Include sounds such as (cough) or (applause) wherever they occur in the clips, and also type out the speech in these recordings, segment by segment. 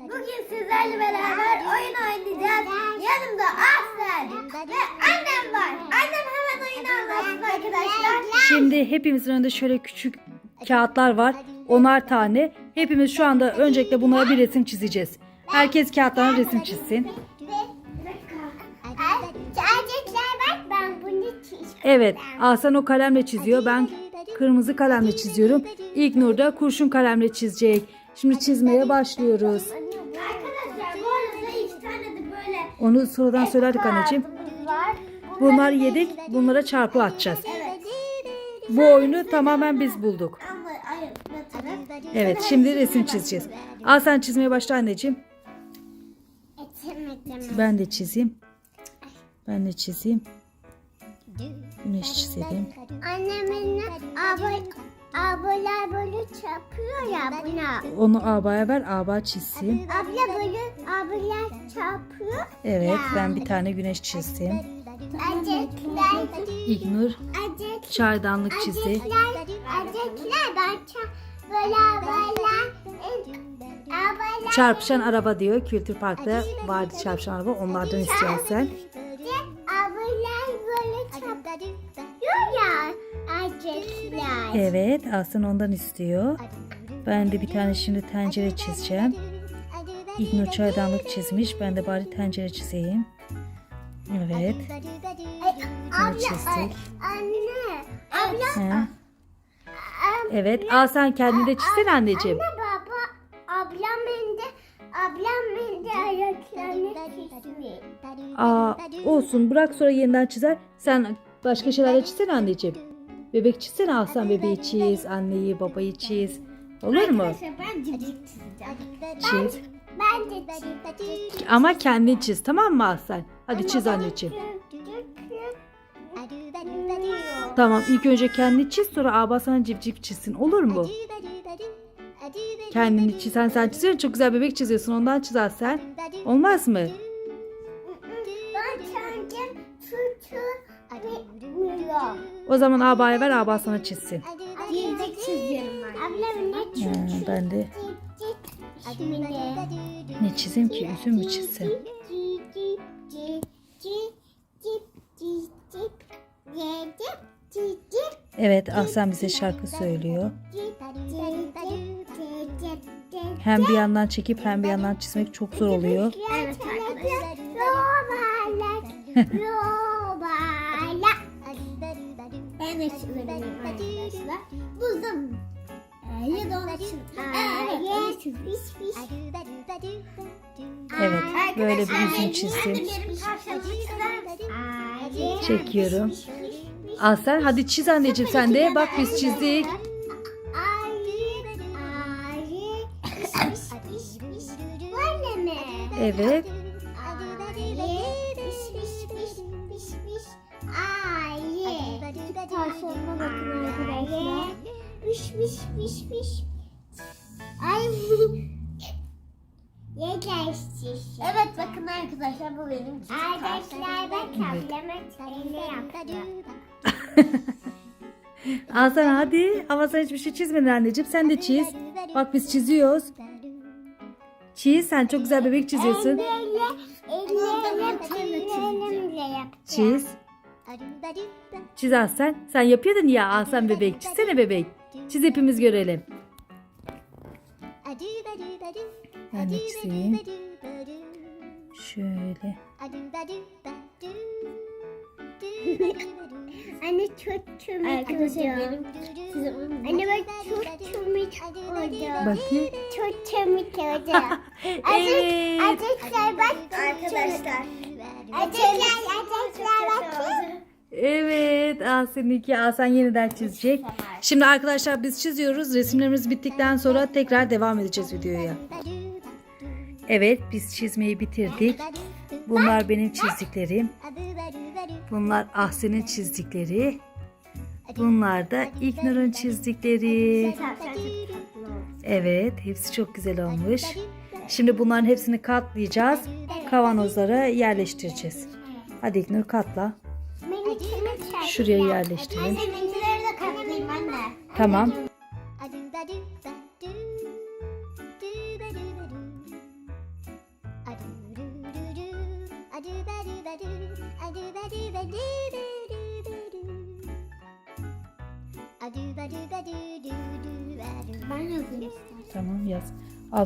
Bugün sizlerle beraber oyun oynayacağız. Yanımda Aslen ve annem var. Annem hemen oyunu anlatsın arkadaşlar. Şimdi hepimizin önünde şöyle küçük kağıtlar var. Onar tane. Hepimiz şu anda öncelikle bunlara bir resim çizeceğiz. Herkes kağıtlarına resim çizsin. Evet, Ahsen o kalemle çiziyor. Ben kırmızı kalemle çiziyorum. İlknur da kurşun kalemle çizecek. Şimdi çizmeye başlıyoruz. Arkadaşlar bu arada iki tane de böyle Onu sonradan söylerdik anneciğim. Bunlar yedik. Bunlara çarpı atacağız. Evet. Bu oyunu tamamen biz bulduk. Evet, şimdi resim çizeceğiz. Ahsen çizmeye başla anneciğim. Ben de çizeyim. Ben de çizeyim. Güneş çizelim. Annemin abla, böyle çarpıyor ya buna. Onu abaya ver, aba çizsin. Abla böyle ablalar çarpıyor. Evet, ben bir tane güneş çizdim. Acıklar, İlknur acık, çaydanlık çizdi. acıklar, acıklar ben ça böyle böyle ablalar Çarpışan araba diyor. Kültür Park'ta vardı çarpışan araba. Onlardan istiyorsun ya acıklar. Evet, Aslan ondan istiyor. Ben de bir tane şimdi tencere çizeceğim. İlknur çaydanlık çizmiş. Ben de bari tencere çizeyim. Evet. Bunu çizdik. Anne, abla, Evet. Al sen kendini de çizsene anneciğim. Ablam ayaklarını. Aa, olsun bırak sonra yeniden çizer. Sen başka şeyler de çizsene anneciğim. Bebek çizsene al sen bebeği çiz, anneyi, babayı çiz. Olur mu? Arkadaşlar ben cicik çizeceğim. Çiz. Ben. Ama kendin çiz tamam mı Aslan? Hadi çiz anneciğim. Tamam ilk önce kendini çiz sonra aba sana cip çizsin olur mu? Kendini çiz. Sen, çiziyorsun çok güzel bebek çiziyorsun ondan çiz sen. Olmaz mı? Ben kendim. O zaman abaya ver aba sana çizsin. Cicik çiziyorum ben. Ablam ne Ha, çiziyor? ben de ne çizeyim ki üzüm mü çizsem? Evet Ahsen bize şarkı söylüyor. Hem bir yandan çekip hem bir yandan çizmek çok zor oluyor. Evet arkadaşlar. Robalak, robalak. Ben de çizebilirim arkadaşlar. Buldum. Ya da onu çiz. Evet, fiş fiş. Evet böyle bir üzüm çizdim. Çekiyorum. Ahsen hadi çiz anneciğim sen de. Bak biz çizdik. Evet. Tavşanına bakın arkadaşlar. Piş piş piş piş. Ay. Evet bakın arkadaşlar bu benim çizim Arkadaşlar bakın yaptı. (laughs) Ahsen hadi. Ama sen hiçbir şey çizmedin anneciğim. Sen de çiz. Bak biz çiziyoruz. Çiz. Sen çok güzel bebek çiziyorsun. Elle, elle, ellerimle yaptım. Çiz. Çiz Ahsen. Sen yapıyordun ya Ahsen bebek. Çizsene bebek. Çiz hepimiz görelim. Ben de çizeyim. Şöyle. Anne çok çömük oldu. Anne bak çok çömük oldu. Bakayım. Çok çömük oldu. (laughs) Evet. Azıcıklar bak arkadaşlar. Azıcıklar azıcıklar bakın. Evet. Ahsen'inki Ahsen yeniden çizecek. Şimdi arkadaşlar biz çiziyoruz. Resimlerimiz bittikten sonra tekrar devam edeceğiz videoya. Evet biz çizmeyi bitirdik. Bunlar benim çizdiklerim. Bunlar Ahsen'in çizdikleri. Bunlar da İknur'un çizdikleri. Evet hepsi çok güzel olmuş. Şimdi bunların hepsini katlayacağız. Kavanozlara yerleştireceğiz. Hadi İknur katla. Şuraya yerleştirelim. Tamam.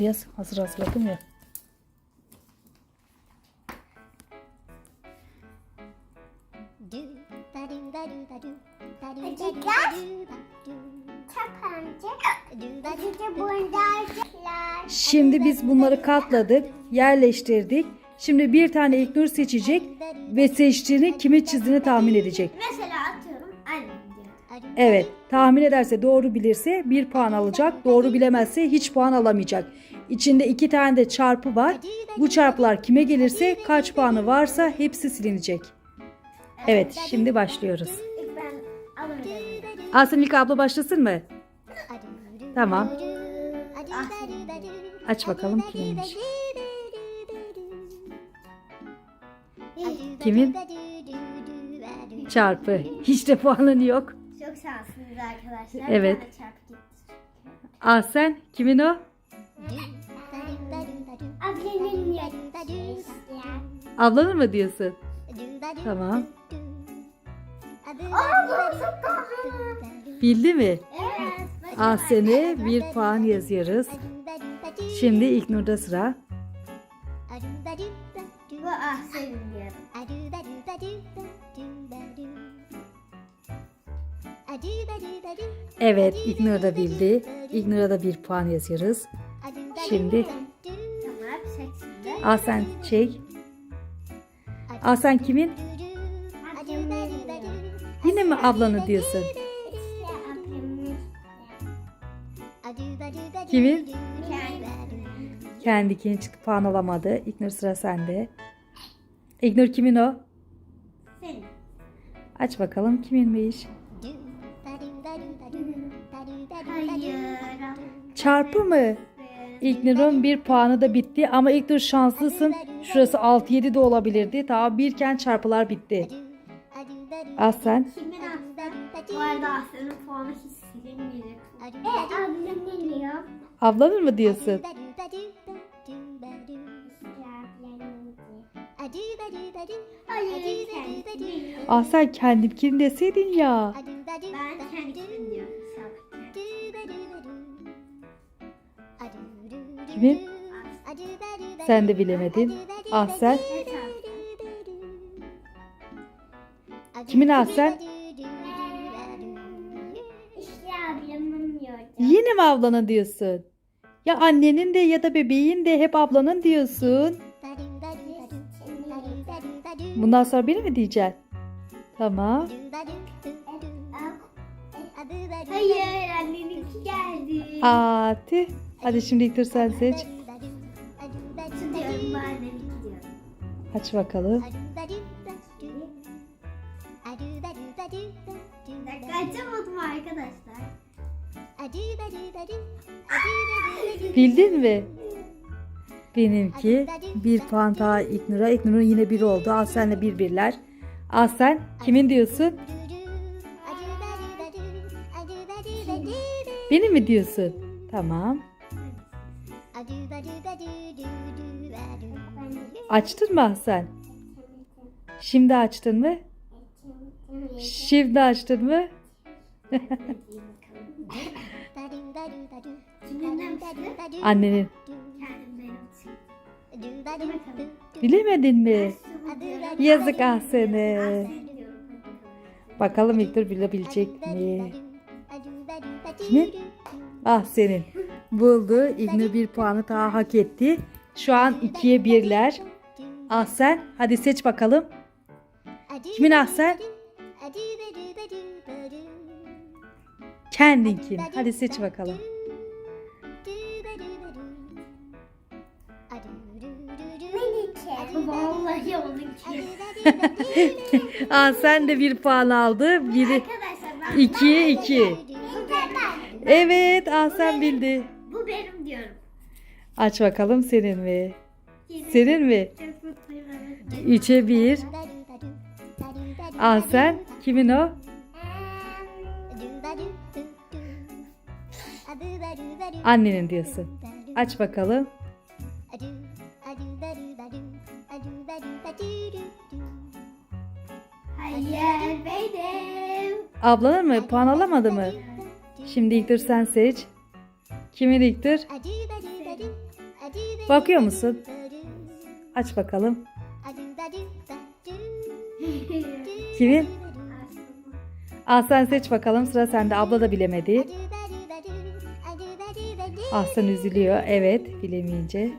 Yaz. Hazır hazırladım ya. Şimdi biz bunları katladık, yerleştirdik. Şimdi bir tane İlknur seçecek ve seçtiğini kimi çizdiğini tahmin edecek. Mesela. Evet, tahmin ederse doğru bilirse bir puan alacak, doğru bilemezse hiç puan alamayacak. İçinde iki tane de çarpı var. Bu çarpılar kime gelirse kaç puanı varsa hepsi silinecek. Evet, şimdi başlıyoruz. İlk. Asım abla başlasın mı? Tamam. Aç bakalım kimmiş. Kimin? Çarpı. Hiç de puanın yok. Şanslıyız arkadaşlar. Evet. Çarpı gitti. Ahsen kimin o? Yarısı. Ablanın mı diyorsun? Tamam. Bildi mi? Evet. Ahsen'e bir puan yazıyoruz. Şimdi İlknur'da sıra. Bu ah senin diyorum. Evet İlknur da bildi. İlknur'a da bir puan yazıyoruz. Şimdi seç şimdi. Ahsen çek. Ahsen kimin? Yine mi ablanı diyorsun? Kimin? Kendi. Kendi ikinci çıktı puan alamadı. İlknur sıra sende. İlknur kimin o? Senin. Aç bakalım kiminmiş? Çarpı mı? İlknur'un bir puanı da bitti ama İlknur şanslısın. Şurası 6-7 de olabilirdi. Tamam birken çarpılar bitti. Ahsen. Kimin? Bu arada puanı hiç silinmeyecek. E ablam ne diyor? Ablanın mı diyorsun? Kendi. Ahsen kendimkini deseydin ya. Ben kendimi Kimin? Sen de bilemedin. Ahsen. Kimin Ahsen? Yine mi ablana diyorsun? Ya annenin de ya da bebeğin de hep ablanın diyorsun. Bundan sonra beni mi diyeceksin? Tamam. Hayır anneninki geldi. Aa, tüh. Hadi şimdi İlknur sen seç. Aç bakalım. Dakika açamadım arkadaşlar. Bildin mi? Benimki bir puan daha İlknur'a. İlknur'un yine bir oldu. Ahsen'le bir birler. Ahsen kimin diyorsun? Beni mi diyorsun? Tamam. Açtın mı Ahsen? Şimdi açtın mı? Şimdi açtın mı? (laughs) Annenin. Bilemedin mi? Yazık ah seni. Bakalım. İlknur bilebilecek mi? Kimin? Ah senin. Buldu. İlknur bir puanı daha hak etti. Şu an ikiye birler. Ah sen. Hadi seç bakalım. Kimin Ahsen? Kendinkin. Hadi seç bakalım. Vallahi onunki. Ah sen de bir puan aldı. Biri iki. benim. Evet ah sen bildi. Bu benim diyorum. Aç bakalım senin mi? Senin mi? Çok mutluyum evet. Üçe bir. Ah sen. Kimin o? Annenin diyorsun. Aç bakalım. Hayır benim. Ablanın mı? Puan alamadı mı? Şimdi İlknur sen seç. Kimin İlknur? Bakıyor musun? Aç bakalım. Kimin? Al sen seç bakalım. Sıra sende. Abla da bilemedi. Ahsen üzülüyor. Evet bilemeyince.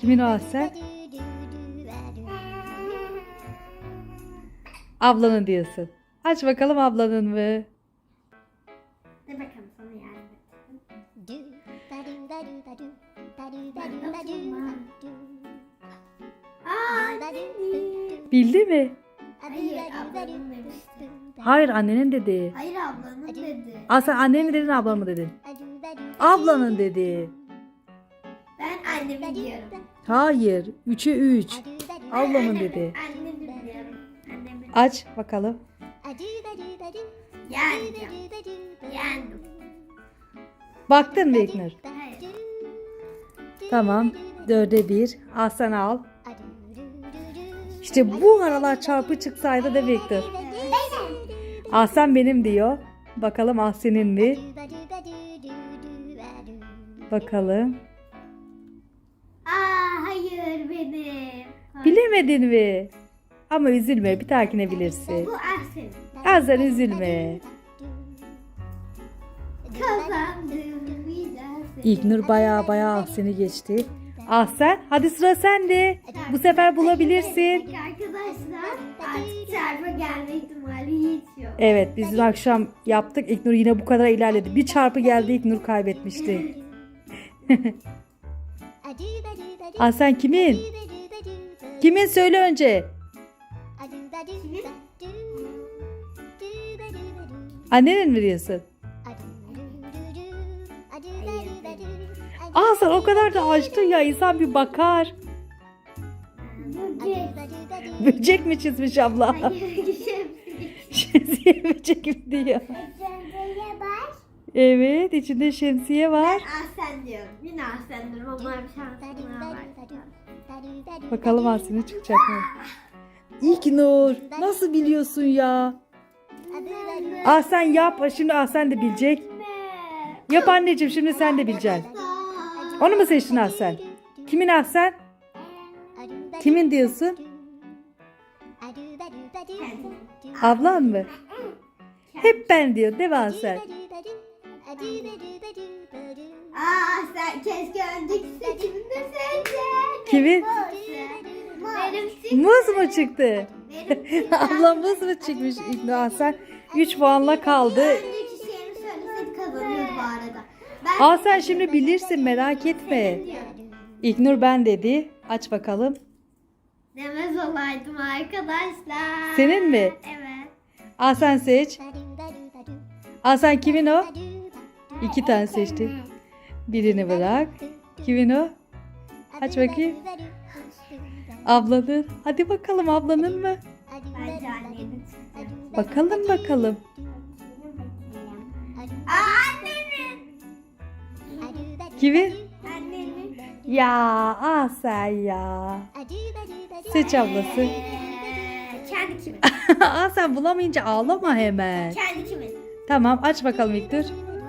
Kimin o Ahsen? Ablanın diyorsun. Aç bakalım ablanın mı? Bildi mi? Hayır demişti. Hayır annenin dedi. Hayır ablanın dedi. Aa sen annenin mi dedin ablanın mı dedin? Ablanın dedi. Ben annemi diyorum. Hayır. Üçe üç. Ablamın dedi. Annemi diyorum. Annemi. Aç bakalım. Yendim. Yendim. Baktın mı İlknur? Hayır. Tamam. Dörde bir. Al sen al. İşte bu aralar çarpı çıksaydı demektir. Ahsen benim diyor. Bakalım Ahsen'in mi? Bakalım. Aa hayır benim. Bilemedin mi? Ama üzülme bir dahakine bilirsin. Bu Ahsen. Ahsen üzülme. Kazandım. İlknur baya baya Ahsen'i geçti. Ahsen hadi sıra sende. Bu sefer bulabilirsin. Arkadaşlar artık çarpı gelme ihtimali hiç yok. Evet biz dün akşam yaptık. İlknur yine bu kadar ilerledi. Bir çarpı geldi İlknur kaybetmişti. Ahsen kimin? Kimin söyle önce. Annenin mi diyorsun? Ahsen o kadar da açtın ya insan bir bakar. Böcek. Böcek mi çizmiş abla? Hayır şemsiye. Böcek mi diyor. Şemsiye bak. Evet içinde şemsiye var. Ahsen diyorum. Yine Ahsen diyorum ama bir şansım daha var. Bakalım Ahsen'e çıkacak mı? İlknur nasıl biliyorsun ya? Ahsen yap. Şimdi Ahsen de bilecek. Yap anneciğim şimdi sen de bileceksin. Onu mu seçtin Ahsen? Kimin Ahsen? Kimin diyorsun? Ablan mı? Hep ben diyor değil mi Ahsen? Aa sen keşke önceki seçiminde seçseydin. Kimin? Benim. Muz mu çıktı? (laughs) Ablam muz mu çıkmış İlknur Ahsen? 3 puanla kaldı. Önceki şeyini söyleseydik kazanıyoruz bu arada. Ben Ahsen şimdi bilirsin merak etme. İlknur ben dedi. Aç bakalım. demez olaydım arkadaşlar. Senin mi? Evet. Ahsen seç. Ahsen kimin o? İki tane seçti. Birini bırak. Kimin o? Aç bakayım. Ablanın. Hadi bakalım ablanın mı? Bakalım bakalım. Aa. Kimin? Annemin. Ya Ahsen ya. Seç ablası. (laughs) Kendi kimin? (laughs) Ahsen bulamayınca ağlama hemen. kendi kimin? Tamam aç bakalım benim çıkmadı.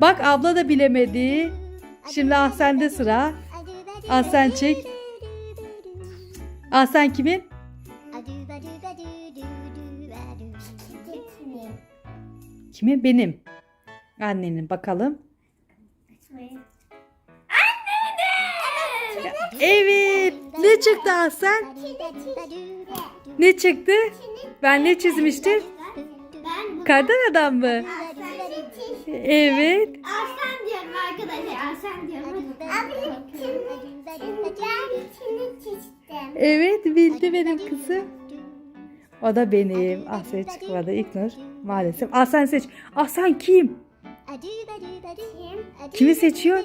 Bak abla da bilemedi. Şimdi Ahsen'de sıra. Ahsen çek. Ahsen kimin? Gitmeyeyim. Kimin? Benim. Annenin bakalım. Evet. Ne çıktı Ahsen? Ne çıktı? Ben ne çizmiştim? Kardan adam mı? Evet. Arslan diyorum arkadaşlar. Arslan diyorum. Ben içini çizdim. Evet bildi benim kızım. O da benim. Ahsen çıkmadı. İlknur. Maalesef. Ahsen seç. Ahsen kim? Kimi seçiyor?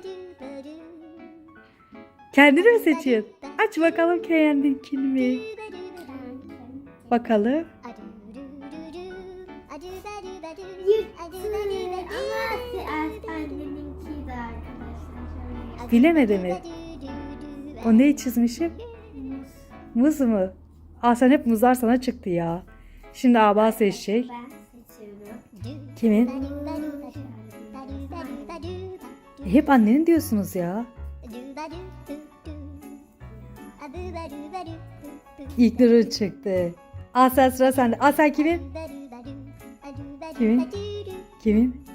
Kendini mi seçiyor? Aç bakalım kendinkini mi? Bakalım. Bilemedi mi? O neyi çizmişim? Muz mu? Aa sen hep muzlar sana çıktı ya. Şimdi Aba seçecek. Kimin? Hep annenin diyorsunuz ya. İlknur'un çıktı. Aa sen sıra sende. Aa sen kimin? Kimin? Kimin?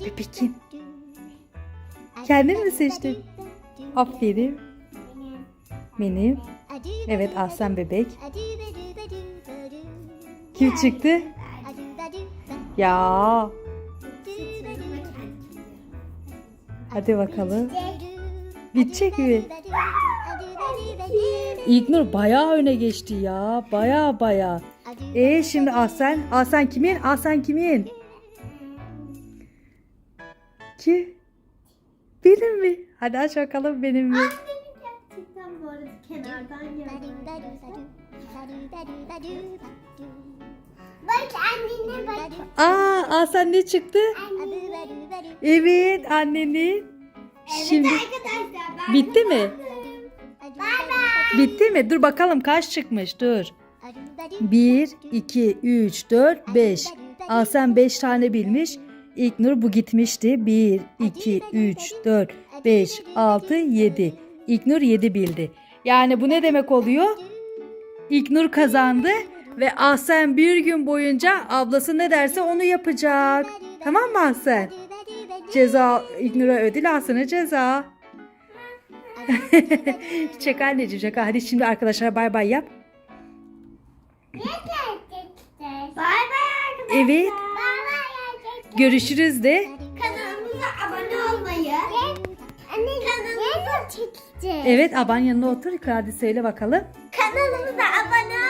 Bebek kim? Kendin mi seçtin? Aferin. Benim. Evet Ahsen bebek. Kim çıktı? Ya. Hadi bakalım. Bitecek mi? İlknur bayağı öne geçti ya. Bayağı bayağı. E şimdi Ahsen. Ahsen kimin? Ahsen kimin? Ki? Benim mi? Hadi aç bakalım benim mi? Annemin gerçekten bu arada kenardan gördüm. Bak annene bak. Aa Ahsen ne çıktı? Evet annenin. Şimdi Evet arkadaşlar ben bitti mi? Bitti mi? Dur bakalım kaç çıkmış dur. 1, 2, 3, 4, 5. Ahsen 5 tane bilmiş. İlknur bu gitmişti. 1, 2, 3, 4, 5, 6, 7. İlknur 7 bildi. Yani bu ne demek oluyor? İlknur kazandı ve Ahsen bir gün boyunca ablası ne derse onu yapacak. Tamam mı Ahsen? Ceza İlknur'a ödül Ahsen'e ceza. (laughs) Çek anneciğim çek. Hadi şimdi arkadaşlar bay bay yap. Bay bay arkadaşlar. Evet. Görüşürüz de. Kanalımıza abone olmayı. Kanalımıza çekeceğiz. Evet aban yanına otur. Hadi söyle bakalım. Kanalımıza abone